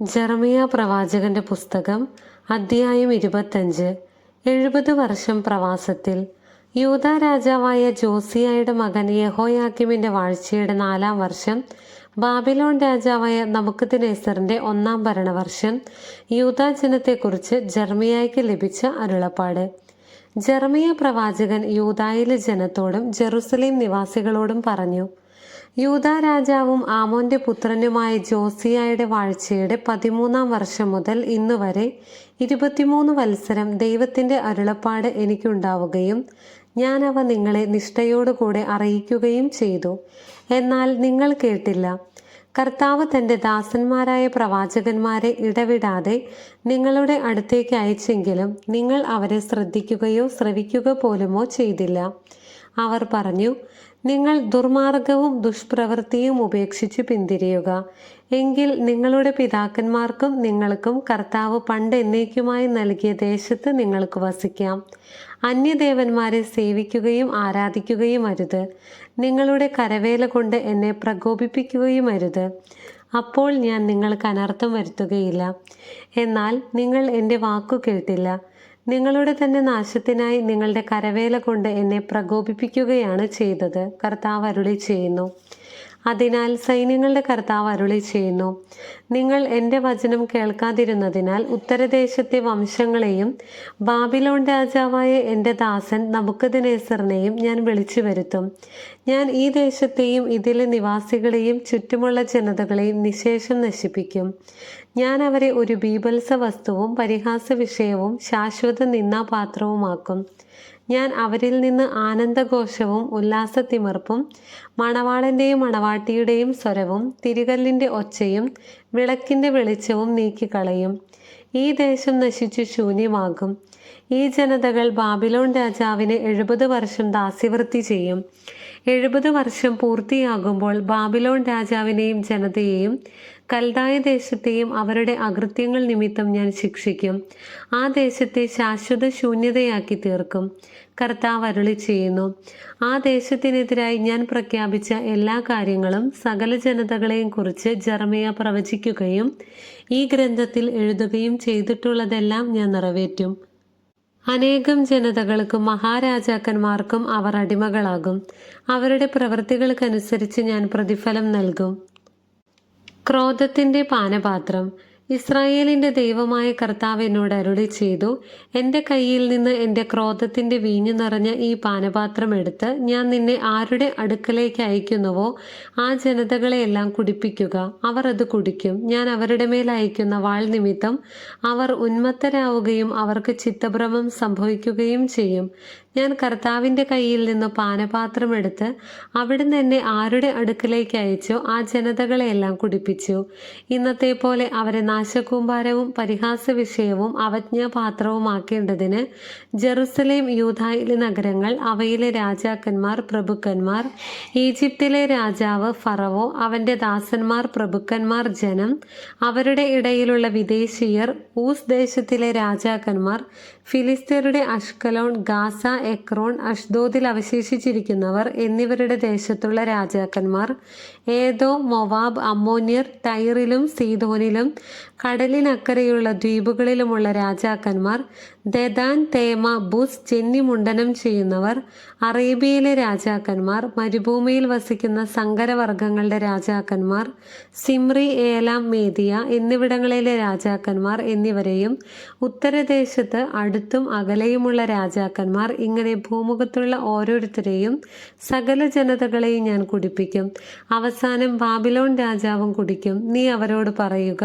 ജെറമിയ പ്രവാചകന്റെ പുസ്തകം അധ്യായം ഇരുപത്തഞ്ച്. എഴുപത് വർഷം പ്രവാസത്തിൽ യൂത രാജാവായ ജോസിയായുടെ മകൻ യഹോയാക്കിമിന്റെ വാഴ്ചയുടെ നാലാം വർഷം ബാബിലോൺ രാജാവായ നമുക്കദ്നേസറിന്റെ ഒന്നാം ഭരണവർഷം യൂദാ ജനത്തെക്കുറിച്ച് ജെർമിയായ്ക്ക് ലഭിച്ച അരുളപ്പാട്. ജർമിയ പ്രവാചകൻ യൂതായിലെ ജനത്തോടും ജെറുസലേം നിവാസികളോടും പറഞ്ഞു യൂദാ രാജാവും ആമോന്റെ പുത്രനുമായ ജോസിയായുടെ വാഴ്ചയുടെ പതിമൂന്നാം വർഷം മുതൽ ഇന്ന് വരെ ഇരുപത്തിമൂന്ന് വത്സരം ദൈവത്തിന്റെ അരുളപ്പാട് എനിക്കുണ്ടാവുകയും ഞാൻ അവ നിങ്ങളെ നിഷ്ഠയോടുകൂടെ അറിയിക്കുകയും ചെയ്തു. എന്നാൽ നിങ്ങൾ കേട്ടില്ല. കർത്താവ് തന്റെ ദാസന്മാരായ പ്രവാചകന്മാരെ ഇടവിടാതെ നിങ്ങളുടെ അടുത്തേക്ക് അയച്ചെങ്കിലും നിങ്ങൾ അവരെ ശ്രദ്ധിക്കുകയോ ശ്രവിക്കുക പോലുമോ ചെയ്തില്ല. അവർ പറഞ്ഞു നിങ്ങൾ ദുർമാർഗവും ദുഷ്പ്രവൃത്തിയും ഉപേക്ഷിച്ച് പിന്തിരിയുക. എങ്കിൽ നിങ്ങളുടെ പിതാക്കന്മാർക്കും നിങ്ങൾക്കും കർത്താവ് പണ്ട് എന്നേക്കുമായി നൽകിയ ദേശത്ത് നിങ്ങൾക്ക് വസിക്കാം. അന്യദേവന്മാരെ സേവിക്കുകയും ആരാധിക്കുകയും അരുത്. നിങ്ങളുടെ കരവേല കൊണ്ട് എന്നെ പ്രകോപിപ്പിക്കുകയും അരുത്. അപ്പോൾ ഞാൻ നിങ്ങൾക്ക് അനർത്ഥം വരുത്തുകയില്ല. എന്നാൽ നിങ്ങൾ എന്റെ വാക്കു കേട്ടില്ല. നിങ്ങളുടെ തന്നെ നാശത്തിനായി നിങ്ങളുടെ കരവേല കൊണ്ട് എന്നെ പ്രകോപിപ്പിക്കുകയാണ് ചെയ്തത്. കർത്താവ് അരുളി ചെയ്യുന്നു. അതിനാൽ സൈന്യങ്ങളുടെ കർത്താവ് അരുളി ചെയ്യുന്നു. നിങ്ങൾ എന്റെ വചനം കേൾക്കാതിരുന്നതിനാൽ ഉത്തരദേശത്തെ വംശങ്ങളെയും ബാബിലോൺ രാജാവായ എന്റെ ദാസൻ നമുക്കതിനേസറിനെയും ഞാൻ വിളിച്ചു വരുത്തും. ഞാൻ ഈ ദേശത്തെയും ഇതിലെ നിവാസികളെയും ചുറ്റുമുള്ള ജനതകളെയും നിശേഷം നശിപ്പിക്കും. ഞാൻ അവരെ ഒരു ബീഭത്സ വസ്തുവും പരിഹാസ വിഷയവും ശാശ്വത നിന്നാപാത്രവുമാക്കും ഞാൻ അവരിൽ നിന്ന് ആനന്ദഘോഷവും ഉല്ലാസത്തിമർപ്പും മണവാളന്റെയും മണവാട്ടിയുടെയും സ്വരവും തിരികല്ലിന്റെ ഒച്ചയും വിളക്കിന്റെ വെളിച്ചവും നീക്കിക്കളയും. ഈ ദേശം നശിച്ചു ശൂന്യമാകും. ഈ ജനതകൾ ബാബിലോൺ രാജാവിന് എഴുപത് വർഷം ദാസ്യവൃത്തി ചെയ്യും. എഴുപത് വർഷം പൂർത്തിയാകുമ്പോൾ ബാബിലോൺ രാജാവിനെയും ജനതയെയും കൽദായ ദേശത്തെയും അവരുടെ അകൃത്യങ്ങൾ നിമിത്തം ഞാൻ ശിക്ഷിക്കും. ആ ദേശത്തെ ശാശ്വത ശൂന്യതയാക്കി തീർക്കും. കർത്താവ് അരുളി ചെയ്യുന്നു. ആ ദേശത്തിനെതിരായി ഞാൻ പ്രഖ്യാപിച്ച എല്ലാ കാര്യങ്ങളും സകല ജനതകളെയും കുറിച്ച് ജർമയ പ്രവചിക്കുകയും ഈ ഗ്രന്ഥത്തിൽ എഴുതുകയും ചെയ്തിട്ടുള്ളതെല്ലാം ഞാൻ നിറവേറ്റും. അനേകം ജനതകൾക്കും മഹാരാജാക്കന്മാർക്കും അവർ അടിമകളാകും. അവരുടെ പ്രവൃത്തികൾക്കനുസരിച്ച് ഞാൻ പ്രതിഫലം നൽകും. ക്രോധത്തിന്റെ പാനപാത്രം. ഇസ്രായേലിന്റെ ദൈവമായ കർത്താവ് എന്നോട് അരുളി ചെയ്തു എന്റെ കയ്യിൽ നിന്ന് എന്റെ ക്രോധത്തിന്റെ വീഞ്ഞു നിറഞ്ഞ ഈ പാനപാത്രം എടുത്ത് ഞാൻ നിന്നെ ആരുടെ അടുക്കലേക്ക് അയക്കുന്നുവോ? ആ ജനതകളെയെല്ലാം കുടിപ്പിക്കുക. അവർ അത് കുടിക്കും. ഞാൻ അവരുടെ മേൽ അയക്കുന്ന വാൾ നിമിത്തം അവർ ഉന്മത്തരാവുകയും അവർക്ക് ചിത്തഭ്രമം സംഭവിക്കുകയും ചെയ്യും. ഞാൻ കർത്താവിന്റെ കയ്യിൽ നിന്ന് പാനപാത്രം എടുത്ത് അവിടുന്ന് എന്നെ ആരുടെ അടുക്കലേക്ക് അയച്ചോ ആ ജനതകളെയെല്ലാം കുടിപ്പിച്ചു. ഇന്നത്തെ പോലെ അവരെ നാശകൂമ്പാരവും പരിഹാസ വിഷയവും അവജ്ഞാപാത്രവുമാക്കേണ്ടതിന് ജെറുസലേം യൂതായിലെ നഗരങ്ങൾ അവയിലെ രാജാക്കന്മാർ പ്രഭുക്കന്മാർ ഈജിപ്തിലെ രാജാവ് ഫറവോ അവന്റെ ദാസന്മാർ പ്രഭുക്കന്മാർ ജനം അവരുടെ ഇടയിലുള്ള വിദേശീയർ ഊസ് ദേശത്തിലെ രാജാക്കന്മാർ ഫിലിസ്തീനയുടെ അഷ്കലോൺ ഗാസ എക്രോൺ അഷ്ദോദിൽ അവശേഷിച്ചിരിക്കുന്നവർ എന്നിവരുടെ ദേശത്തുള്ള രാജാക്കന്മാർ ഏതോ മൊവാബ് അമ്മോന്യർ ടൈറിലും സീതോനിലും കടലിനക്കരെയുള്ള ദ്വീപുകളിലുമുള്ള രാജാക്കന്മാർ ദദാൻ തേമ ബുസ് ചെന്നി മുണ്ടനം ചെയ്യുന്നവർ അറേബ്യയിലെ രാജാക്കന്മാർ മരുഭൂമിയിൽ വസിക്കുന്ന സങ്കരവർഗങ്ങളുടെ രാജാക്കന്മാർ സിമ്രി ഏലാം മേദിയ എന്നിവിടങ്ങളിലെ രാജാക്കന്മാർ എന്നിവരെയും ഉത്തരദേശത്ത് അടുത്തും അകലെയുമുള്ള രാജാക്കന്മാർ ഇങ്ങനെ ഭൂമുഖത്തുള്ള ഓരോരുത്തരെയും സകല ജനതകളെയും ഞാൻ കുടിപ്പിക്കും. അവസാനം ബാബിലോൺ രാജാവും കുടിക്കും. നീ അവരോട് പറയുക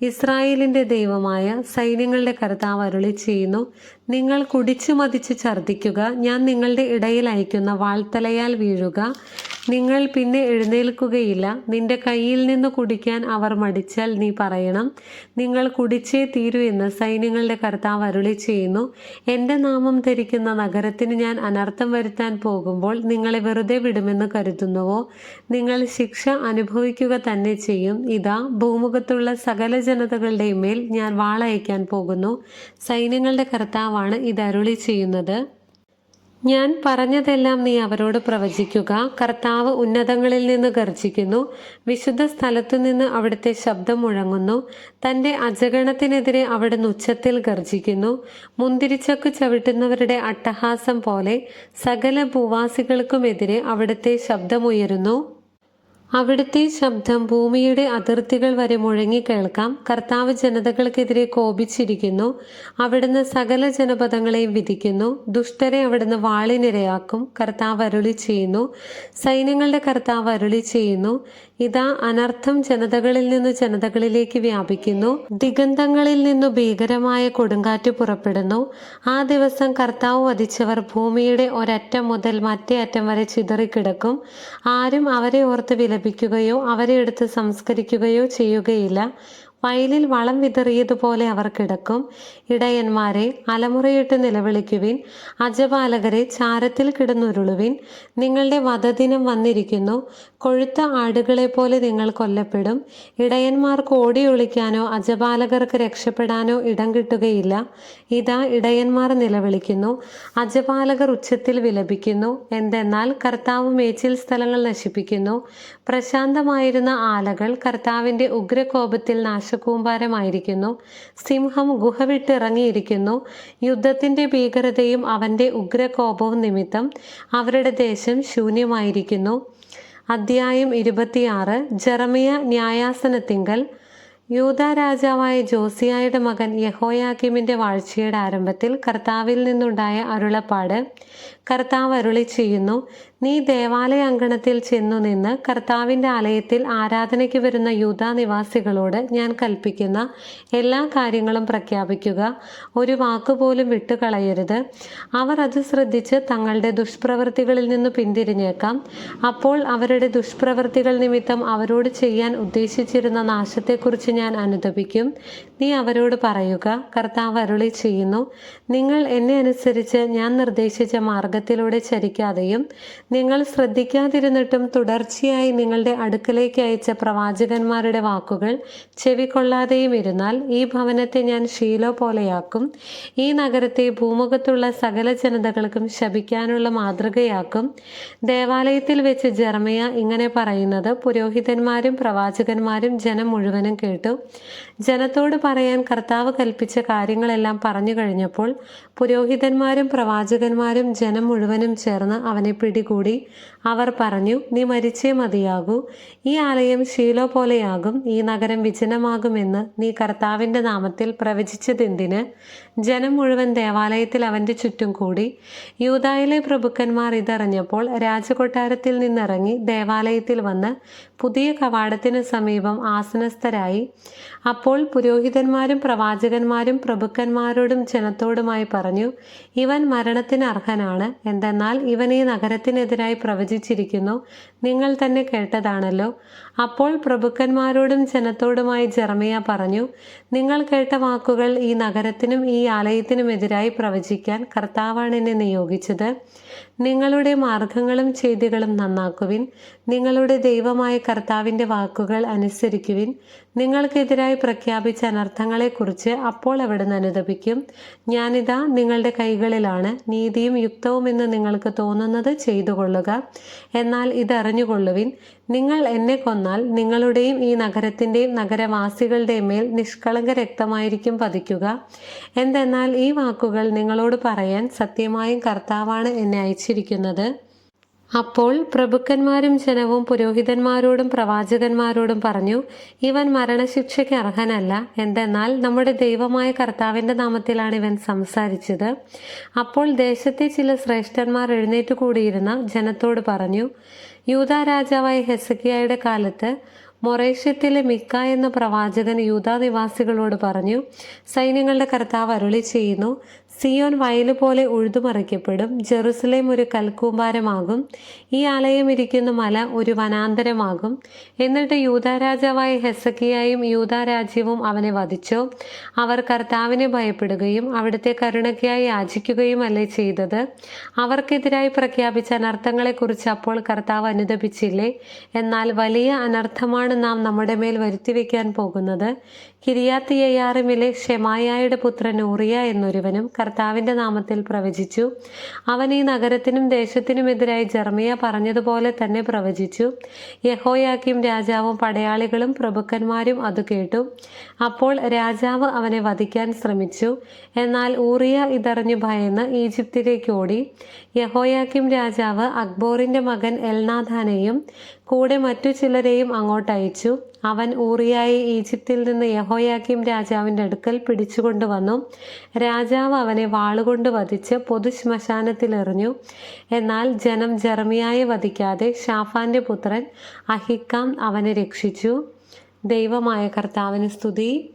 ഇസ്രായേലിന്റെ ദൈവമായ സൈന്യങ്ങളുടെ കർത്താവ് അരുളി ചെയ്യുന്നു നിങ്ങൾ കുടിച്ചു മതിച്ച് ഛർദ്ദിക്കുക ഞാൻ നിങ്ങളുടെ ഇടയിൽ അയക്കുന്ന വാൾത്തലയാൽ വീഴുക. നിങ്ങൾ പിന്നെ എഴുന്നേൽക്കുകയില്ല. നിന്റെ കയ്യിൽ നിന്ന് കുടിക്കാൻ അവർ മടിച്ചാൽ നീ പറയണം നിങ്ങൾ കുടിച്ചേ തീരൂ എന്ന് സൈന്യങ്ങളുടെ കർത്താവ് അരുളി ചെയ്യുന്നു. എന്റെ നാമം ധരിക്കുന്ന നഗരത്തിന് ഞാൻ അനർത്ഥം വരുത്താൻ പോകുമ്പോൾ നിങ്ങളെ വെറുതെ വിടുമെന്ന് കരുതുന്നുവോ? നിങ്ങൾ ശിക്ഷ അനുഭവിക്കുക തന്നെ ചെയ്യും. ഇതാ ഭൂമുഖത്തുള്ള സകല ജനതകളുടെയും മേൽ ഞാൻ വാളയക്കാൻ പോകുന്നു. സൈന്യങ്ങളുടെ കർത്താവാണ് ഇത് അരുളി ചെയ്യുന്നത്. ഞാൻ പറഞ്ഞതെല്ലാം നീ അവരോട് പ്രവചിക്കുക. കർത്താവ് ഉന്നതങ്ങളിൽ നിന്ന് ഗർജിക്കുന്നു. വിശുദ്ധ സ്ഥലത്തു നിന്ന് അവിടുത്തെ ശബ്ദം മുഴങ്ങുന്നു. തന്റെ അജഗണത്തിനെതിരെ അവിടെ ഉച്ചത്തിൽ ഗർജിക്കുന്നു. മുന്തിരിച്ചക്ക് ചവിട്ടുന്നവരുടെ അട്ടഹാസം പോലെ സകല ഭൂവാസികൾക്കുമെതിരെ അവിടുത്തെ ശബ്ദമുയരുന്നു. അവിടുത്തെ ശബ്ദം ഭൂമിയുടെ അതിർത്തികൾ വരെ മുഴങ്ങി കേൾക്കാം. കർത്താവ് ജനതകൾക്കെതിരെ കോപിച്ചിരിക്കുന്നു. അവിടുന്ന് സകല ജനപദങ്ങളെയും വിധിക്കുന്നു. ദുഷ്ടരെ അവിടുന്ന് വാളിനിരയാക്കും. കർത്താവ് അരുളി ചെയ്യുന്നു സൈന്യങ്ങളുടെ കർത്താവ് അരുളി ചെയ്യുന്നു ഇതാ അനർത്ഥം ജനതകളിൽ നിന്ന് ജനതകളിലേക്ക് വ്യാപിക്കുന്നു. ദിഗന്ധങ്ങളിൽ നിന്നു ഭീകരമായ കൊടുങ്കാറ്റ് പുറപ്പെടുന്നു. ആ ദിവസം കർത്താവ് വധിച്ചവർ ഭൂമിയുടെ ഒരറ്റം മുതൽ മറ്റേ അറ്റം വരെ ചിതറിക്കിടക്കും. ആരും അവരെ ഓർത്ത് വിലപിക്കുകയോ അവരെ എടുത്ത് സംസ്കരിക്കുകയോ ചെയ്യുകയില്ല. വയലിൽ വളം വിതറിയതുപോലെ അവർ കിടക്കും. ഇടയന്മാരെ അലമുറയിട്ട് നിലവിളിക്കുവിൻ. അജപാലകരെ ചാരത്തിൽ കിടന്നുരുളുവിൻ. നിങ്ങളുടെ വധദിനം വന്നിരിക്കുന്നു. കൊഴുത്ത ആടുകളെ പോലെ നിങ്ങൾ കൊല്ലപ്പെടും. ഇടയന്മാർക്ക് ഓടി ഒളിക്കാനോ അജപാലകർക്ക് രക്ഷപ്പെടാനോ ഇടം കിട്ടുകയില്ല. ഇതാ ഇടയന്മാർ നിലവിളിക്കുന്നു. അജപാലകർ ഉച്ചത്തിൽ വിലപിക്കുന്നു. എന്തെന്നാൽ കർത്താവ് മേച്ചിൽ സ്ഥലങ്ങൾ നശിപ്പിക്കുന്നു. പ്രശാന്തമായിരുന്ന ആലകൾ കർത്താവിന്റെ ഉഗ്രകോപത്തിൽ നാശകൂമ്പാരമായിരിക്കുന്നു. സിംഹം ഗുഹ വിട്ടിറങ്ങിയിരിക്കുന്നു യുദ്ധത്തിന്റെ ഭീകരതയും അവന്റെ ഉഗ്രകോപവും നിമിത്തം അവരുടെ ദേശം ശൂന്യമായിരിക്കുന്നു. അദ്ധ്യായം ഇരുപത്തിയാറ്. ജെറമിയ ന്യായാസനത്തിങ്കൽ. യൂത രാജാവായ ജോസിയായുടെ മകൻ യഹോയാക്കിമിന്റെ വാഴ്ചയുടെ ആരംഭത്തിൽ കർത്താവിൽ നിന്നുണ്ടായ അരുളപ്പാട് കർത്താവ് അരുളി ചെയ്യുന്നു നീ ദേവാലയ അങ്കണത്തിൽ ചെന്നു നിന്ന് കർത്താവിന്റെ ആലയത്തിൽ ആരാധനയ്ക്ക് വരുന്ന യൂത നിവാസികളോട് ഞാൻ കൽപ്പിക്കുന്ന എല്ലാ കാര്യങ്ങളും പ്രഖ്യാപിക്കുക. ഒരു വാക്കുപോലും വിട്ടുകളയരുത്. അവർ അത് ശ്രദ്ധിച്ച് തങ്ങളുടെ ദുഷ്പ്രവൃത്തികളിൽ നിന്ന് പിന്തിരിഞ്ഞേക്കാം. അപ്പോൾ അവരുടെ ദുഷ്പ്രവൃത്തികൾ നിമിത്തം അവരോട് ചെയ്യാൻ ഉദ്ദേശിച്ചിരുന്ന നാശത്തെക്കുറിച്ച് ഞാൻ അനുദപിക്കും. നീ അവരോട് പറയുക കർത്താവ് അരുളി ചെയ്യുന്നു. നിങ്ങൾ എന്നെ അനുസരിച്ച് ഞാൻ നിർദ്ദേശിച്ച മാർഗത്തിലൂടെ ചരിക്കാതെയും നിങ്ങൾ ശ്രദ്ധിക്കാതിരുന്നിട്ടും തുടർച്ചയായി നിങ്ങളുടെ അടുക്കലേക്ക് അയച്ച പ്രവാചകന്മാരുടെ വാക്കുകൾ ചെവിക്കൊള്ളാതെയും ഇരുന്നാൽ ഈ ഭവനത്തെ ഞാൻ ശീലോ പോലെയാക്കും. ഈ നഗരത്തെ ഭൂമുഖത്തുള്ള സകല ജനതകൾക്കും ശപിക്കാനുള്ള മാതൃകയാക്കും. ദേവാലയത്തിൽ വെച്ച് ജർമ്മയ ഇങ്ങനെ പറയുന്നത് പുരോഹിതന്മാരും പ്രവാചകന്മാരും ജനം മുഴുവനും കേട്ടു. ജനത്തോട് പറയാൻ കർത്താവ് കൽപ്പിച്ച കാര്യങ്ങളെല്ലാം പറഞ്ഞു കഴിഞ്ഞപ്പോൾ പുരോഹിതന്മാരും പ്രവാചകന്മാരും ജനം മുഴുവനും ചേർന്ന് അവനെ പിടികൂടി. അവർ പറഞ്ഞു നീ മരിച്ചേ മതിയാകൂ. ഈ ആലയം ശീലോ പോലെയാകും ഈ നഗരം വിജനമാകുമെന്ന് നീ കർത്താവിന്റെ നാമത്തിൽ പ്രവചിച്ചതെന്തിന്? ജനം മുഴുവൻ ദേവാലയത്തിൽ അവന്റെ ചുറ്റും കൂടി. യൂതായിലെ പ്രഭുക്കന്മാർ ഇതറിഞ്ഞപ്പോൾ രാജകൊട്ടാരത്തിൽ നിന്നിറങ്ങി ദേവാലയത്തിൽ വന്ന് പുതിയ കവാടത്തിന് സമീപം ആസനസ്ഥരായി. അപ്പോൾ പുരോഹിതന്മാരും പ്രവാചകന്മാരും പ്രഭുക്കന്മാരോടും ജനത്തോടുമായി പറഞ്ഞു ഇവൻ മരണത്തിന് അർഹനാണ്. എന്തെന്നാൽ ഇവൻ ഈ നഗരത്തിനെതിരായി പ്രവചിച്ചിരിക്കുന്നു. നിങ്ങൾ തന്നെ കേട്ടതാണല്ലോ. അപ്പോൾ പ്രഭുക്കന്മാരോടും ജനത്തോടുമായി ജർമിയ പറഞ്ഞു നിങ്ങൾ കേട്ട വാക്കുകൾ ഈ നഗരത്തിനും ഈ ആലയത്തിനുമെതിരായി പ്രവചിക്കാൻ കർത്താവാണ് എന്നെ നിയോഗിച്ചത്. നിങ്ങളുടെ മാർഗങ്ങളും ചെയ്തികളും നന്നാക്കുവിൻ. നിങ്ങളുടെ ദൈവമായ കർത്താവിന്റെ വാക്കുകൾ അനുസരിക്കുവിൻ. നിങ്ങൾക്കെതിരായി പ്രഖ്യാപിച്ച അനർത്ഥങ്ങളെക്കുറിച്ച് അപ്പോൾ അവിടുന്ന് അനുദപിക്കും ഞാനിതാ നിങ്ങളുടെ കൈകളിലാണ് നീതിയും യുക്തവുമെന്ന് നിങ്ങൾക്ക് തോന്നുന്നത് ചെയ്തു കൊള്ളുക എന്നാൽ ഇതറിഞ്ഞുകൊള്ളുവിൻ. നിങ്ങൾ എന്നെ കൊന്നാൽ നിങ്ങളുടെയും ഈ നഗരത്തിന്റെയും നഗരവാസികളുടെയും മേൽ നിഷ്കളങ്ക രക്തമായിരിക്കും പതിക്കുക. എന്തെന്നാൽ ഈ വാക്കുകൾ നിങ്ങളോട് പറയാൻ സത്യമായും കർത്താവാണ് എന്നെ അയച്ചിരിക്കുന്നത്. അപ്പോൾ പ്രഭുക്കന്മാരും ജനവും പുരോഹിതന്മാരോടും പ്രവാചകന്മാരോടും പറഞ്ഞു ഇവൻ മരണശിക്ഷയ്ക്ക് അർഹനല്ല. എന്തെന്നാൽ നമ്മുടെ ദൈവമായ കർത്താവിന്റെ നാമത്തിലാണ് ഇവൻ സംസാരിച്ചത്. അപ്പോൾ ദേശത്തെ ചില ശ്രേഷ്ഠന്മാർ എഴുന്നേറ്റ് കൂടിയിരുന്ന ജനത്തോട് പറഞ്ഞു യൂത രാജാവായ ഹെസക്കിയായുടെ കാലത്ത് മൊറേഷ്യത്തിലെ മിക്ക എന്ന പ്രവാചകൻ യൂത നിവാസികളോട് പറഞ്ഞു സൈന്യങ്ങളുടെ കർത്താവ് അരുളി ചെയ്യുന്നു സിയോൻ വയലു പോലെ ഉഴുതുമറിക്കപ്പെടും ജെറുസലേം ഒരു കൽക്കൂമ്പാരമാകും. ഈ ആലയം ഇരിക്കുന്ന മല ഒരു വനാന്തരമാകും. എന്നിട്ട് യൂതാരാജാവായ ഹെസക്കിയായും യൂതാരാജ്യവും അവനെ വധിച്ചു. അവർ കർത്താവിനെ ഭയപ്പെടുകയും അവിടുത്തെ കരുണയ്ക്കായി യാചിക്കുകയും അല്ലേ ചെയ്തത്. അവർക്കെതിരായി പ്രഖ്യാപിച്ച അനർത്ഥങ്ങളെക്കുറിച്ച് അപ്പോൾ കർത്താവ് അനുദപിച്ചില്ലേ? എന്നാൽ വലിയ അനർത്ഥമാണ് നാം നമ്മുടെ മേൽ വരുത്തിവെക്കാൻ പോകുന്നത്. കിരിയാത്തിയാറിമിലെ ഷെമായയുടെ പുത്രൻ ഊറിയ എന്നൊരുവനും കർത്താവിന്റെ നാമത്തിൽ പ്രവചിച്ചു. അവൻ ഈ നഗരത്തിനും ദേശത്തിനുമെതിരായി ജർമിയ പറഞ്ഞതുപോലെ തന്നെ പ്രവചിച്ചു. യഹോയാക്കിയും രാജാവും പടയാളികളും പ്രഭുക്കന്മാരും അത് കേട്ടു. അപ്പോൾ രാജാവ് അവനെ വധിക്കാൻ ശ്രമിച്ചു. എന്നാൽ ഊറിയ ഇതറിഞ്ഞു ഭയന്ന് ഈജിപ്തിലേക്ക് ഓടി. യഹോയാക്കിം രാജാവ് അക്ബോറിന്റെ മകൻ എൽനാഥാനെയും കൂടെ മറ്റു ചിലരെയും അങ്ങോട്ട് അയച്ചു. അവൻ ഊറിയായി ഈജിപ്തിൽ നിന്ന് യഹോയാക്കിം രാജാവിന്റെ അടുക്കൽ പിടിച്ചുകൊണ്ടുവന്നു. രാജാവ് അവനെ വാളുകൊണ്ട് വധിച്ച് പൊതു ശ്മശാനത്തിൽ എറിഞ്ഞു. എന്നാൽ ജനം ജർമിയായെ വധിക്കാതെ ഷാഫാന്റെ പുത്രൻ അഹിക്കാം അവനെ രക്ഷിച്ചു. ദൈവമായ കർത്താവിന് സ്തുതി.